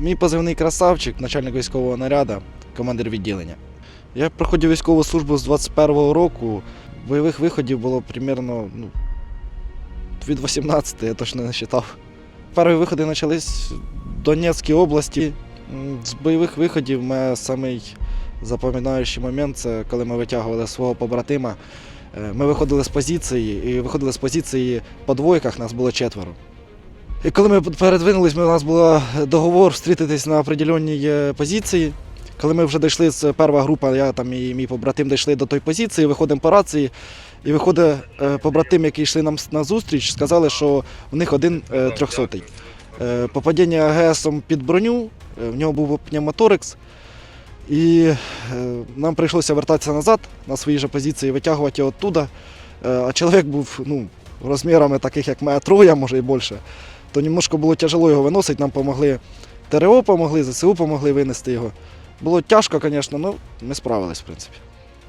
Мій позивний красавчик, начальник військового наряду, командир відділення. Я проходив військову службу з 21-го року. Бойових виходів було примерно ну, від 18, я точно не вважав. Перші виходи почались в Донецькій області. З бойових виходів мене самий запам'ятаючий момент це коли ми витягували свого побратима. Е, Ми виходили з позиції, і виходили з позиції по двойках, нас було четверо. І коли ми передвинулись, ми, у нас був договор встрітитись на определеній е, позиції. Коли ми вже дійшли з перша група, я там і мій побратим дійшли до тої позиції, виходимо по рації, і виходить е, побратим, який йшли нам на зустріч, сказали, що в них один е, трьохсотий. Е, Попадіння АГСом під броню, е, в нього був пневмоторикс. І е, нам прийшлося вертатися назад на свої ж позиції, витягувати його оттуда. Е, А чоловік був ну, розмірами таких, як моя троя, може і більше. То немножко було тяжело його виносити, нам допомогли ТРО, помогли, ЗСУ помогли винести його. Було тяжко, звісно, але ми справились, в принципі.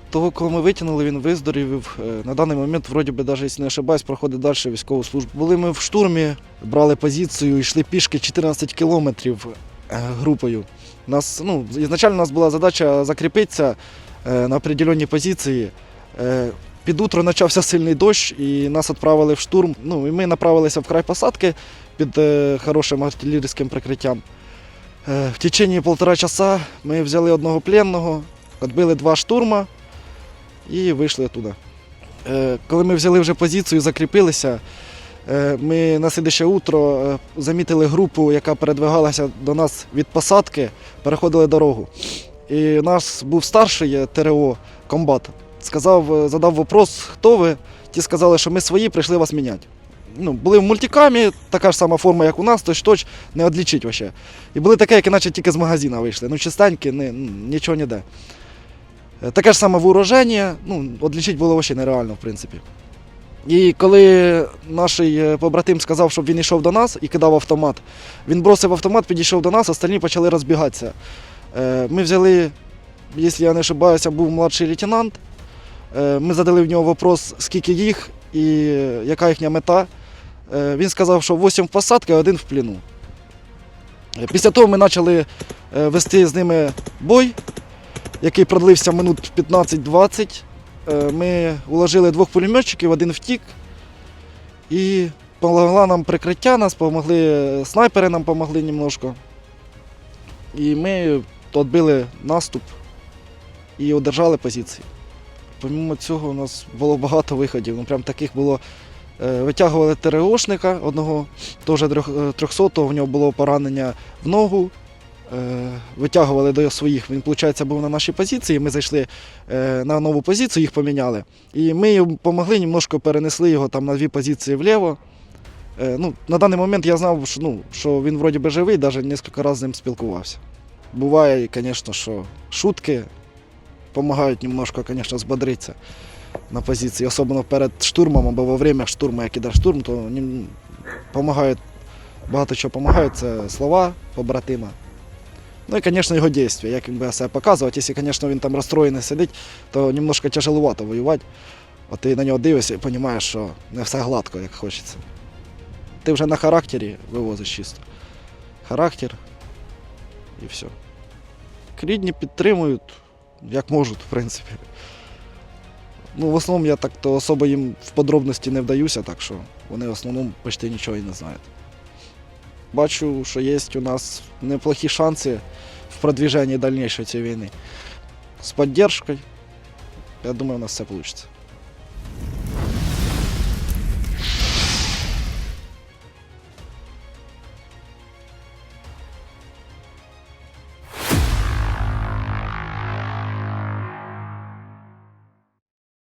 Того, коли ми витягнули, він виздоровів. Е, На даний момент, вроді би, навіть якщо не ошибаюсь, проходить далі військову службу. Були ми в штурмі, брали позицію, йшли пішки 14 кілометрів е, групою. Нас, ну, ізначально у нас була задача закріпитися е, на определеній позиції. Під утро почався сильний дощ, і нас відправили в штурм. Ну, і ми направилися в край посадки під е, хорошим артилерійським прикриттям. Е, В течение півтора часа ми взяли одного пленного, відбили два штурма і вийшли туди. Е, Коли ми взяли вже позицію, закріпилися, ми на слідуще утро замітили групу, яка передвигалася до нас від посадки, переходили дорогу. І у нас був старший ТРО комбат. Сказав, е, задав вопрос, хто ви? Ті сказали, що ми свої, прийшли вас міняти. Ну, були в мультикамі, така ж сама форма, як у нас, точ точ не відлічить вообще. І були такі, які наче тільки з магазина вийшли. Ну, чистенькі, не, нічого ніде. Е, Таке ж саме вооруження, ну, відлічити було взагалі нереально, в принципі. І коли наш е, побратим сказав, щоб він йшов до нас і кидав автомат, він бросив автомат, підійшов до нас, остальні почали розбігатися. Ми взяли, якщо я не ошибаюся, був младший лейтенант. Е, Ми задали в нього вопрос, скільки їх і е, яка їхня мета. Е, Він сказав, що 8 в посадці, а один в плену. Е, Після того ми почали вести з ними бой, який продлився минут 15-20. Е, Ми уложили двох пулеметчиків, один втік. І допомогла нам прикриття, нас допомогли е, снайпери нам допомогли немножко. І ми відбили наступ і одержали позиції. Помимо цього, у нас було багато виходів. Ну, прям таких було. Е, Витягували ТРОшника одного, теж 300-го, в нього було поранення в ногу. Е, Витягували до своїх. Він, виходить, був на нашій позиції. Ми зайшли е, на нову позицію, їх поміняли. І ми йому допомогли, немножко перенесли його там на дві позиції вліво. Е, Ну, на даний момент я знав, що, ну, що він вроді би живий, навіть кілька разів з ним спілкувався. Буває, звісно, що шутки допомагають немножко, звісно, збодритися на позиції, особливо перед штурмом або во время штурму, як іде штурм, то допомагають, багато чого допомагають, це слова побратима. Ну і, звісно, його дії, як він буде себе показувати. Якщо, звісно, він там розстроєний сидить, то немножко тяжеловато воювати. От ти на нього дивишся і розумієш, що не все гладко, як хочеться. Ти вже на характері вивозиш чисто. Характер і все. Рідні підтримують, як можуть, в принципі. Ну, в основному я так то особо їм в подробності не вдаюся, так що вони в основному почти нічого і не знають. Бачу, що є у нас неплохі шанси в продвіженні дальнішої цієї війни. З підтримкою, я думаю, у нас все вийде.